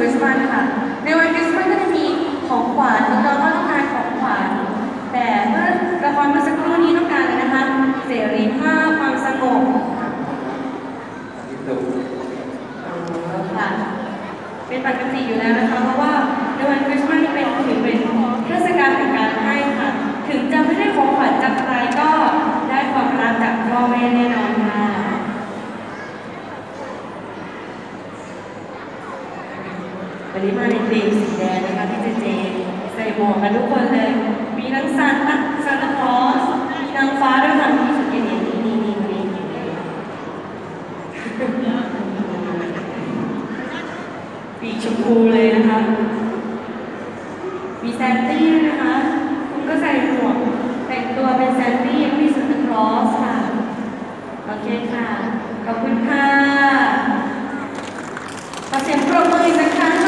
คริสต์มาสค่ะ ในวันคริสต์มาสก็จะมีของขวัญน้องๆก็ต้องการของขวัญแต่เมื่อละครเมื่อสักครู่นี้ต้องการเลยนะคะ เสรีภาพความสงบดุค่ะเป็นปกติอยู่แล้วนะคะ เพราะว่าในวันคริสต์มาสนี่เป็นถือเป็นเทศกาลแห่งการให้ค่ะ ถึงจะไม่ได้ของขวัญจากใครก็ได้ความรักจากพ่อแม่แน่นอนค่ะ วันนี้มาในธีมสีแดงนะคะพี่เจเจใส่หมวกกันทุกคนเลย มีทั้งซานต้าซานตาคลอสมีนางฟ้าด้วยค่ะที่สังเกตเห็นนี่นี่นี่นี่ปีกชมพูเลยนะคะ มีแซนตี้นะคะ คุณก็ใส่หมวกแต่งตัวเป็นแซนตี้มีซานตาคลอสค่ะ โอเคค่ะ ขอบคุณค่ะขอเสียงปรบมือสักครั้ง